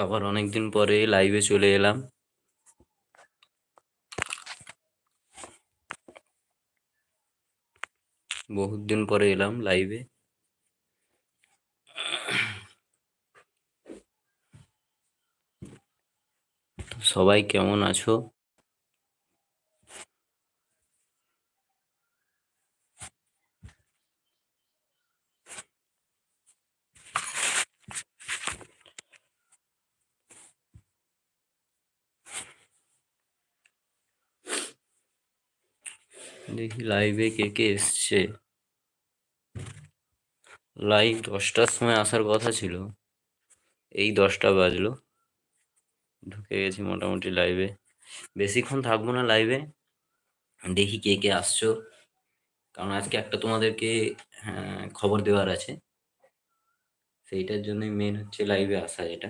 আবার অনেকদিন পরে লাইভে চলে এলাম। বহুত দিন পরে এলাম লাইভে সবাই কেমন আছো? দেখি লাইভে কে কে এসছে। লাইভ দশটার সময় আসার কথা ছিল। এই দশটা বাজলো। ঢুকে গেছি মোটামুটি লাইভে বেশিক্ষণ থাকব না লাইভে দেখি কে কে আসছো। কারণ আজকে একটা তোমাদেরকে হ্যাঁ, খবর দেওয়ার আছে। সেইটার জন্যই মেন হচ্ছে লাইভে আসা এটা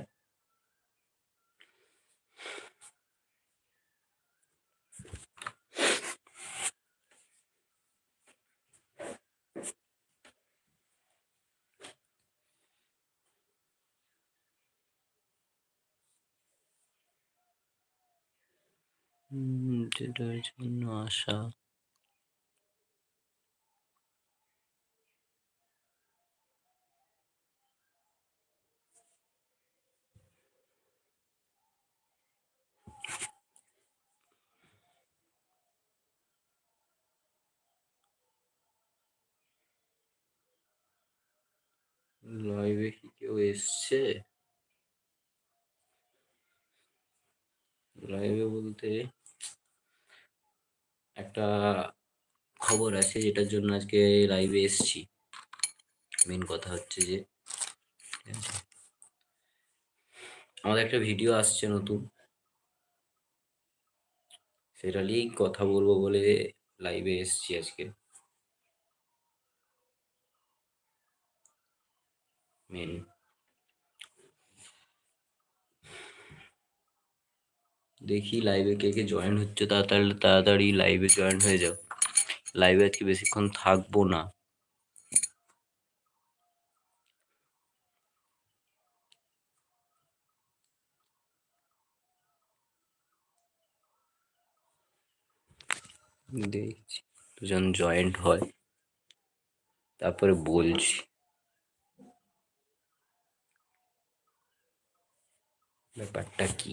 যেটার জন্য আসা লাইভে কি কেউ এসছে? লাইভে বলতে একটা খবর আছে যেটার জন্য আজকে লাইভে এসছি। মেন কথা হচ্ছে যে? আমাদের একটা ভিডিও আসছে নতুন। সেটা নিয়েই কথা বলব বলে লাইভে এসছি আজকে। মেন দেখি লাইভে কে কে জয়েন হচ্ছে, তাড়াতাড়ি তাড়াতাড়ি লাইভে জয়েন হয়ে যাও। লাইভে আজকে বেশিক্ষণ থাকব না। দেখছি, দুজন জয়েন্ট হয়। তারপরে বলছি। ব্যাপারটা কি?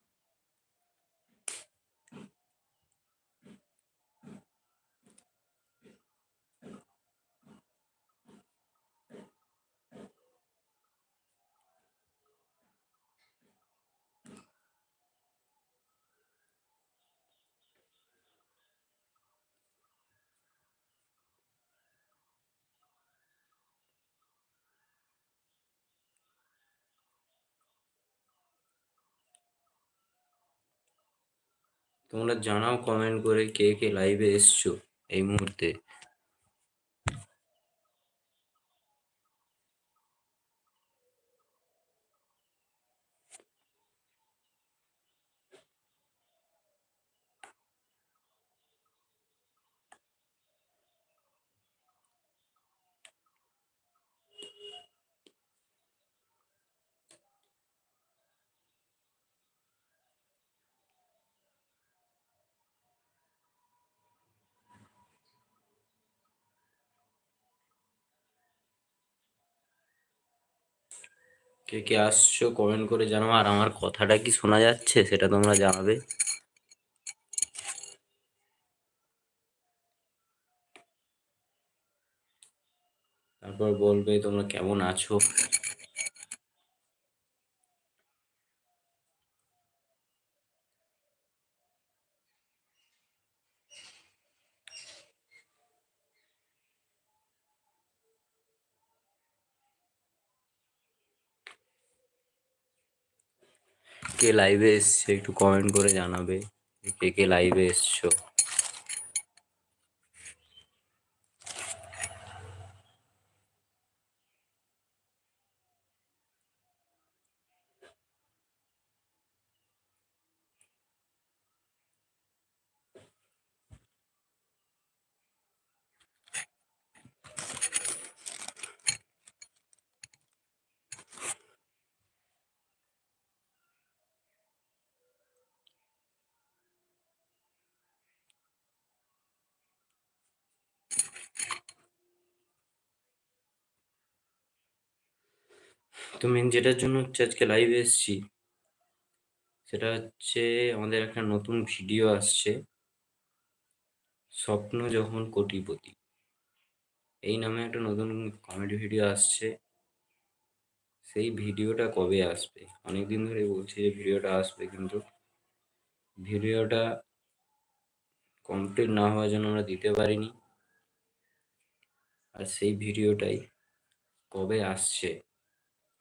তোমরা জানাও কমেন্ট করে কে কে লাইভে এসছো এই মুহূর্তে। কে কে আসছো কমেন্ট করে জানাও। আর আমার কথাটা কি শোনা যাচ্ছে, সেটা তোমরা জানাবে। তারপর বলবে তোমরা কেমন আছো? কে লাইভে এসছে একটু কমেন্ট করে জানাবে কে কে লাইভে এসছো। তো মেন যেটার জন্য হচ্ছে আজকে লাইভে এসছি, সেটা হচ্ছে আমাদের একটা নতুন ভিডিও আসছে, স্বপ্ন যখন কোটিপতি। এই নামে একটা নতুন কমেডি ভিডিও আসছে, সেই ভিডিওটা কবে আসবে? অনেকদিন ধরে বলছি যে ভিডিওটা আসবে, কিন্তু ভিডিওটা কমপ্লিট না হওয়ার জন্য আমরা দিতে পারিনি। আর সেই ভিডিওটাই কবে আসছে?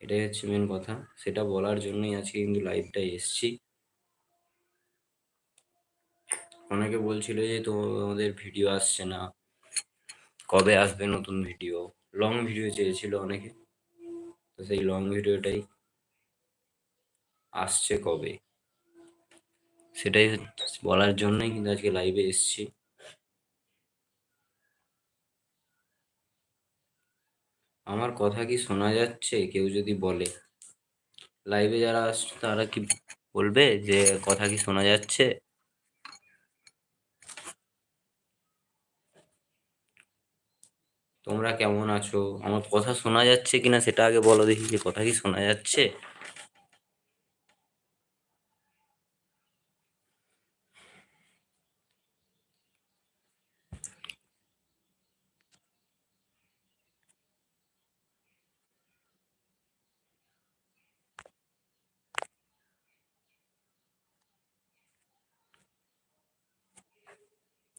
এটাই হচ্ছে মেন কথা। সেটা বলার জন্যই আজকে কিন্তু লাইভটা এসছি। অনেকে বলছিল যে তোমাদের ভিডিও আসছে না। কবে আসবে নতুন ভিডিও লং ভিডিও চেয়েছিল অনেকে। তো সেই লং ভিডিওটাই আসছে কবে? সেটাই বলার জন্যই কিন্তু আজকে লাইভে এসছি। আমার কথা কি শোনা যাচ্ছে? কেউ যদি বলে। লাইভে যারা আসছে, তারা কি বলবে যে কথা কি শোনা যাচ্ছে? তোমরা কেমন আছো? আমার কথা শোনা যাচ্ছে কিনা সেটা আগে বলো দেখি যে কথা কি শোনা যাচ্ছে।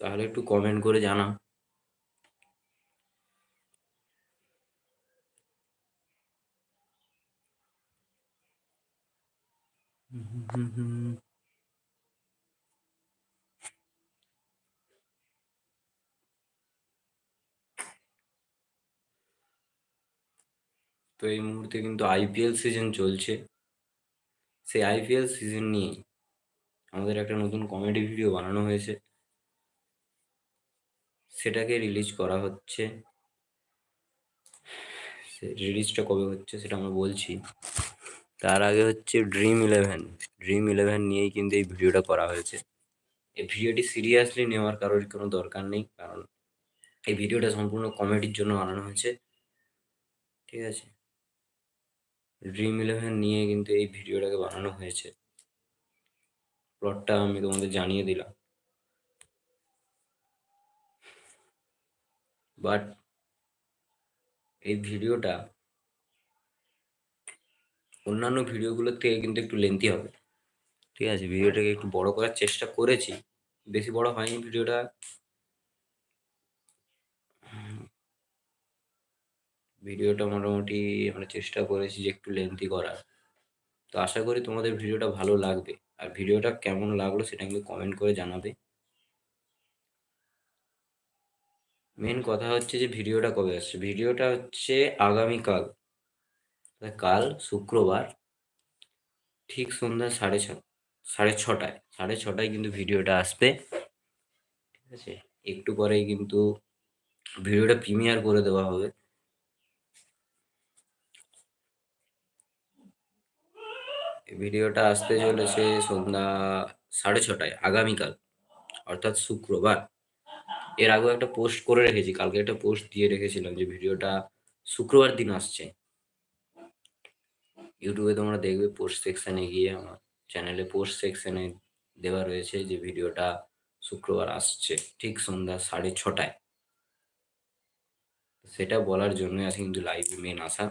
তাহলে একটু কমেন্ট করে জানাও। তো এই মুহূর্তে কিন্তু আইপিএল সিজন চলছে। সেই আইপিএল সিজন নিয়ে আমাদের একটা নতুন কমেডি ভিডিও বানানো হয়েছে। সেটাকে রিলিজ করা হচ্ছে। রিলিজটা কবে হচ্ছে সেটা আমরা বলছি। তার আগে হচ্ছে ড্রিম ইলেভেন ড্রিম ইলেভেন নিয়েই কিন্তু এই ভিডিওটা করা হয়েছে। এই ভিডিওটি সিরিয়াসলি নেওয়ার কারোর কোনো দরকার নেই, কারণ এই ভিডিওটা সম্পূর্ণ কমেডির জন্য বানানো হয়েছে। ঠিক আছে? ড্রিম ইলেভেন নিয়ে কিন্তু এই ভিডিওটাকে বানানো হয়েছে। প্লটটা আমি তোমাদের জানিয়ে দিলাম। বাট এই ভিডিওটা অন্যান্য ভিডিওগুলোর থেকে কিন্তু একটু লেন্থি হবে। ঠিক আছে, ভিডিওটাকে একটু বড় করার চেষ্টা করেছি। বেশি বড় হয়নি ভিডিওটা। ভিডিওটা মোটামুটি আমরা চেষ্টা করেছি যে একটু লেন্থি করার। তো আশা করি তোমাদের ভিডিওটা ভালো লাগবে। আর ভিডিওটা কেমন লাগল সেটা কিন্তু কমেন্ট করে জানাবে। মেন কথা হচ্ছে যে ভিডিওটা কবে আসছে? ভিডিওটা হচ্ছে আগামীকাল। কাল শুক্রবার, ঠিক সন্ধ্যা সাড়ে ছ, সাড়ে ছটায়। সাড়ে ছটায় কিন্তু ভিডিওটা আসবে। ঠিক আছে? একটু পরেই কিন্তু ভিডিওটা প্রিমিয়ার করে দেওয়া হবে। ভিডিওটা আসতে চলেছে সন্ধ্যা সাড়ে ছটায়, আগামীকাল, অর্থাৎ শুক্রবার। এর আগেও একটা পোস্ট করে রেখেছি, কালকে একটা পোস্ট দিয়ে রেখেছিলাম যে ভিডিওটা শুক্রবার দিন আসছে। ইউটিউবে তোমরা দেখবে পোস্ট সেকশনে গিয়ে আমার চ্যানেলে পোস্ট সেকশনে দেওয়া রয়েছে যে ভিডিওটা শুক্রবার আসছে, ঠিক সন্ধ্যা সাড়ে ছটায়। সেটা বলার জন্য আছে কিন্তু লাইভে মেন আসা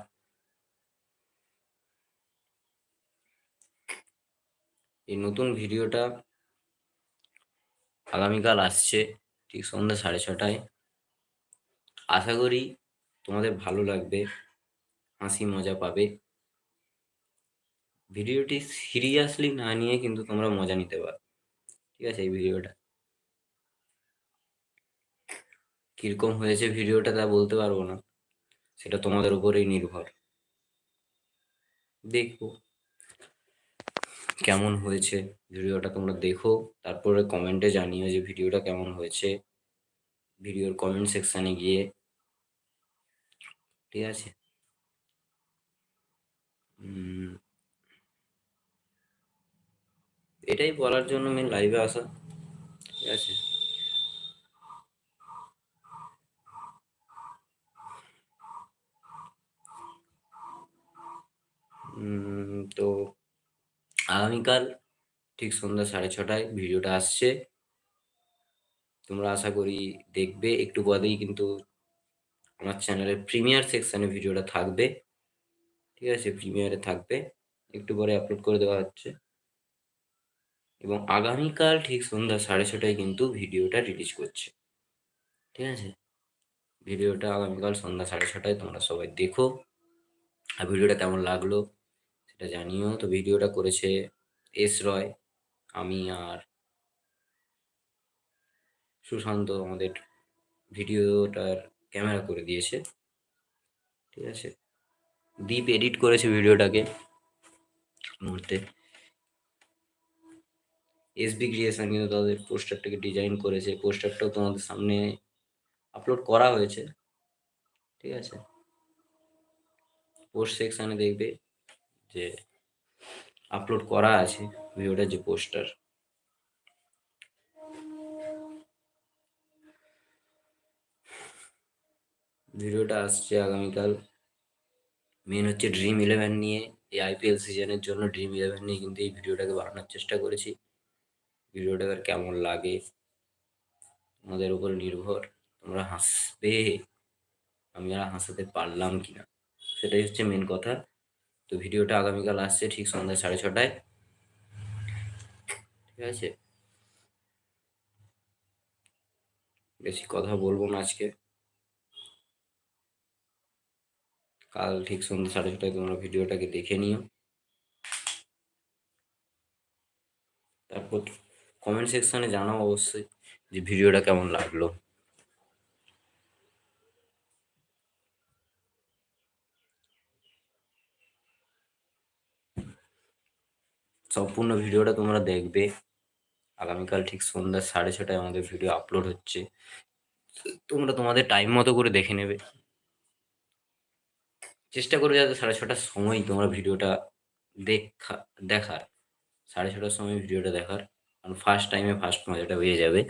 এই নতুন ভিডিওটা আগামীকাল আসছে। ঠিক সন্ধ্যা সাড়ে ছটায়। আশা করি তোমাদের ভালো লাগবে, হাসি মজা পাবে। ভিডিওটি সিরিয়াসলি না নিয়ে কিন্তু তোমরা মজা নিতে পারো। ঠিক আছে এই ভিডিওটা। কীরকম হয়েছে ভিডিওটা তা বলতে পারব না। সেটা তোমাদের উপরেই নির্ভর। দেখব। কেমন হয়েছে? ভিডিওটা তোমরা দেখো, তারপরে কমেন্টে জানিও যে ভিডিওটা কেমন হয়েছে। ভিডিওর কমেন্ট সেকশানে গিয়ে। ঠিক আছে? এটাই বলার জন্য আমি লাইভে আসা। ঠিক আছে? তো আগামীকাল ঠিক সন্ধ্যা সাড়ে ছটায় ভিডিওটা আসছে। তোমরা আশা করি দেখবে। একটু বাদেই কিন্তু আমার চ্যানেলের প্রিমিয়ার সেকশানে ভিডিওটা থাকবে। ঠিক আছে, প্রিমিয়ারে থাকবে। একটু পরে আপলোড করে দেওয়া হচ্ছে। এবং আগামীকাল ঠিক সন্ধ্যা সাড়ে ছটায় কিন্তু ভিডিওটা রিলিজ করছে। ঠিক আছে? ভিডিওটা আগামীকাল সন্ধ্যা সাড়ে ছটায় তোমরা সবাই দেখো। আর ভিডিওটা কেমন লাগল? সেটা জানিও। তো ভিডিওটা করেছে এস রয়, আমি আর সুশান্ত আমাদের ভিডিওটার ক্যামেরা করে দিয়েছে। ঠিক আছে? দীপ এডিট করেছে ভিডিওটাকে মুহূর্তে। এসবি ক্রিয়েশন কিন্তু তাদের পোস্টারটাকে ডিজাইন করেছে। পোস্টারটাও তোমাদের সামনে আপলোড করা হয়েছে। ঠিক আছে? পোস্ট সেকশানে দেখবে। যে আপলোড করা আছে ভিডিওটা যে পোস্টার ভিডিওটা আসছে আগামীকাল। মেন হচ্ছে ড্রিম ইলেভেন নিয়ে। এই আইপিএল সিজনের জন্য ড্রিম ইলেভেন নিয়ে কিন্তু এই ভিডিওটাকে বানানোর চেষ্টা করেছি। ভিডিওটা এবার কেমন লাগে? তোমাদের উপর নির্ভর। তোমরা হাসবে? আমি আর হাসাতে পারলাম কিনা? সেটাই হচ্ছে মেন কথা। তো ভিডিওটা আগামীকাল আসছে ঠিক সন্ধ্যা সাড়ে ছটায়। ঠিক আছে? বেশি কথা বলব না আজকে। কাল ঠিক সন্ধ্যা সাড়ে ছটায় তোমরা ভিডিওটাকে দেখে নিও। তারপর কমেন্ট সেকশনে জানাও অবশ্যই যে ভিডিওটা কেমন লাগল। সম্পূর্ণ ভিডিওটা তোমরা দেখবে। আগামীকাল ঠিক সন্ধ্যা সাড়ে ছটায় আমাদের ভিডিও আপলোড হচ্ছে। তোমরা তোমাদের টাইম মতো করে দেখে নেবে। চেষ্টা করবে যাতে সাড়ে ছটার সময় তোমরা ভিডিওটা দেখা, দেখার। সাড়ে ছটার সময় ভিডিওটা দেখার। কারণ ফার্স্ট টাইমে ফার্স্ট মজাটা হয়ে যাবে।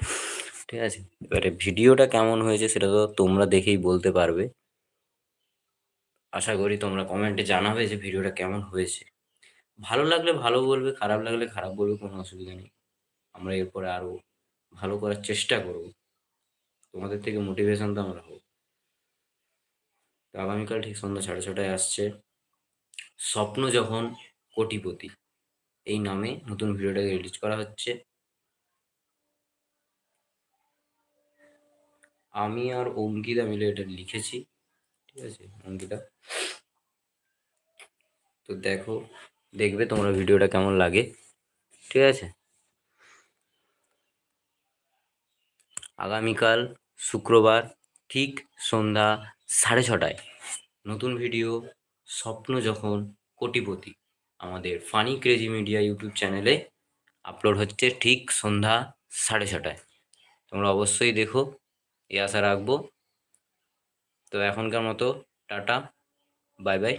ঠিক আছে? এবারে ভিডিওটা কেমন হয়েছে সেটা তো তোমরা দেখেই বলতে পারবে। আশা করি তোমরা কমেন্টে জানাবে যে ভিডিওটা কেমন হয়েছে। ভালো লাগলে ভালো বলবে, খারাপ লাগলে খারাপ বলবে, কোনো অসুবিধা নেই। আমরা এরপরে আরও ভালো করার চেষ্টা করব। তোমাদের থেকে মোটিভেশন তো আমরা হব। তো আগামীকাল ঠিক সন্ধ্যা সাড়ে ছটায় আসছে। স্বপ্ন যখন কোটিপতি, এই নামে নতুন ভিডিওটাকে রিলিজ করা হচ্ছে। আমি আর অঙ্কিতা মিলে এটা লিখেছি, ঠিক আছে, অঙ্কিতা। তো দেখো দেখবে তোমরা ভিডিওটা কেমন লাগে। ঠিক আছে? আগামীকাল শুক্রবার ঠিক সন্ধ্যা সাড়ে ছটায় নতুন ভিডিও, স্বপ্ন যখন কোটিপতি আমাদের ফানি ক্রেজি মিডিয়া ইউটিউব চ্যানেলে আপলোড হচ্ছে ঠিক সন্ধ্যা সাড়ে ছটায়। তোমরা অবশ্যই দেখো, এই আশা রাখব। তো এখনকার মতো টাটা, বাই বাই।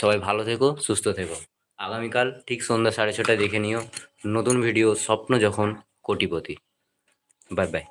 সবাই ভালো থেকো, সুস্থ থেকো। আগামীকাল ঠিক সন্ধ্যা সাড়ে ছটায় দেখে নিও নতুন ভিডিও স্বপ্ন যখন কোটিপতি। Bye bye